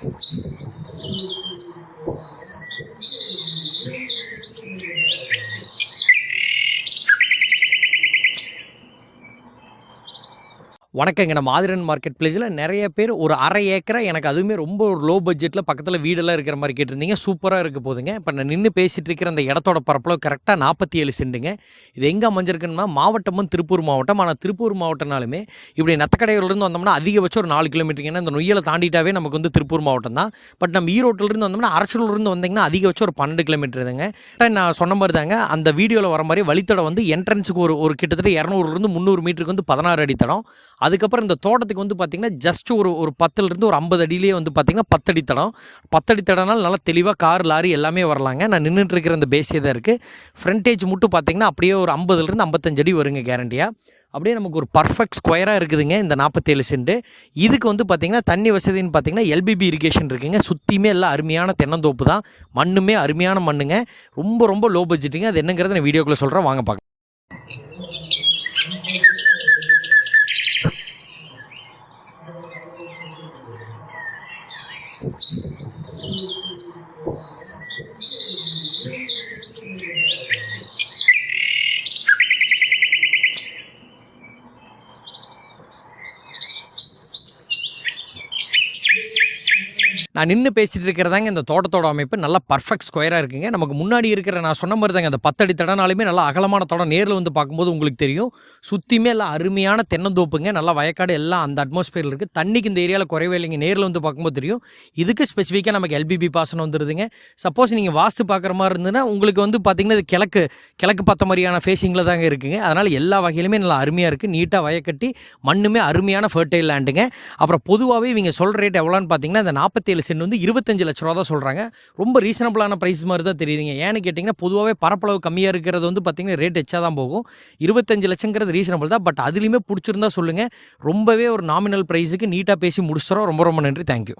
Thank. வணக்கங்க நம்ம Aadhiran market பிளேஸில் நிறைய பேர் ஒரு அரை ஏக்கரை எனக்கு அதுவுமே ரொம்ப ஒரு லோ பட்ஜெட்டில் பக்கத்தில் வீடெல்லாம் இருக்கிற மாதிரி கேட்டிருந்தீங்க. சூப்பராக இருக்க போதுங்க. இப்போ நான் நின்று பேசிகிட்டு இருக்கிற அந்த இடத்தோட பரப்பளவு கரெக்டாக நாற்பத்தி ஏழு சென்ட்டுங்க இது எங்கே அமைஞ்சிருக்குன்னா மாவட்டமும் திருப்பூர் மாவட்டம். ஆனால் திருப்பூர் மாவட்டம்னாலுமே இப்படி நத்தக்கடையிலிருந்து வந்தோம்னா அதிகபட்சம் ஒரு நாலு கிலோமீட்டருங்க ஏன்னா இந்த நொய்யலை தாண்டிட்டாவே நமக்கு வந்து திருப்பூர் மாவட்டம் தான். பட் நம்ம ஈரோட்டிலிருந்து வந்தோம்னா அரசூர்லேருந்து வந்தீங்கன்னா அதிகபட்சம் ஒரு பன்னெண்டு கிலோமீட்டர் இதுங்க நான் சொன்ன மாதிரி தாங்க அந்த வீடியோவில் வர மாதிரி வழித்தடம் வந்து என்ட்ரன்ஸுக்கு ஒரு ஒரு கிட்டத்தட்ட இரநூறுலேருந்து முந்நூறு மீட்டருக்கு வந்து பதினாறு அடி தடம். அதுக்கப்புறம் இந்த தோட்டத்துக்கு வந்து பார்த்திங்கன்னா ஜஸ்ட் ஒரு ஒரு பத்துலேருந்து ஒரு ஐம்பது அடியிலேயே வந்து பார்த்திங்கன்னா பத்தடி தடம். பத்தடி தடம்னால நல்லா தெளிவாக கார் லாரி எல்லாமே வரலாங்க. நான் நின்றுட்டு இருக்கிற இந்த பேஸே தான் இருக்குது ஃப்ரண்டேஜ் மட்டும் பார்த்திங்கன்னா அப்படியே ஒரு ஐம்பதுலேருந்து ஐம்பத்தஞ்சு அடி வருங்க கேரண்டியாக அப்படியே நமக்கு ஒரு பர்ஃபெக்ட் ஸ்கொயராக இருக்குதுங்க இந்த நாற்பத்தேழு சென்ட். இதுக்கு வந்து பார்த்திங்கன்னா தண்ணி வசதின்னு பார்த்திங்கன்னா எல்பிபி இரிகேஷன் இருக்குங்க. சுற்றியுமே எல்லாம் அருமையான தென்னந்தோப்பு தான். மண்ணுமே அருமையான மண்ணுங்க. ரொம்ப ரொம்ப லோ பட்ஜெட்டுங்க அது என்னங்கிறத நான் வீடியோக்குள்ளே சொல்கிறேன் வாங்க பார்க்கலாம் Thank you. நான் நின்று பேசிகிட்டு இருக்கிறதாங்க இந்த தோட்டத்தோட அமைப்பு. நல்லா பர்ஃபெக்ட் ஸ்கொயராக இருக்குங்க. நமக்கு முன்னாடி இருக்கிற நான் சொன்ன மாதிரி தாங்க அந்த பத்தடி தடனாலுமே நல்லா அகலமான தடம் நேரில் வந்து பார்க்கும்போது உங்களுக்கு தெரியும். சுற்றியுமே எல்லாம் அருமையான தென்னந்தோப்புங்க. நல்லா வயக்காடு எல்லாம் அந்த அட்மாஸ்பியரில் இருக்குது தண்ணிக்கு இந்த ஏரியாவில் குறைவே இல்லைங்க. நேரில் வந்து பார்க்கும்போது தெரியும். இதுக்கு ஸ்பெசிஃபிக்காக நமக்கு எல்பிபி பாசனம் வந்துடுதுங்க சப்போஸ் நீங்கள் வாஸ்து பார்க்குற மாதிரி இருந்ததுன்னா உங்களுக்கு வந்து பார்த்திங்கன்னா இது கிழக்கு கிழக்கு பார்த்த மாதிரியான ஃபேஸிங்கில் தாங்க இருக்குங்க. அதனால் எல்லா வகையிலுமே நல்லா அருமையாக இருக்குது நீட்டாக வயக்கட்டி மண்ணுமே அருமையான ஃபர்டைல் லேண்டுங்க அப்புறம் பொதுவாகவே இவங்க சொல்கிற ரேட் எவ்வளோன்னு பார்த்தீங்கன்னா இந்த நாற்பத்தேழு சென்ட் வந்து இருபத்தஞ்சு லட்ச ரூபா தான் சொல்கிறாங்க ரொம்ப ரீசனபிளான ப்ரைஸ் மாதிரி தான் தெரியுதுங்க. ஏன்னு கேட்டிங்கன்னா பொதுவாகவே பரப்பளவு கம்மியாக இருக்கிறது வந்து பார்த்திங்கன்னா ரேட் எச்சா தான் போகும். இருபத்தஞ்சு லட்சங்கிறது ரீசனபிள் தான். பட் அதுலேயுமே பிடிச்சிருந்தா சொல்லுங்கள் ரொம்பவே ஒரு நாமினல் ப்ரைஸுக்கு நீட்டாக பேசி முடிச்சுறோம் ரொம்ப ரொம்ப நன்றி. தேங்க்யூ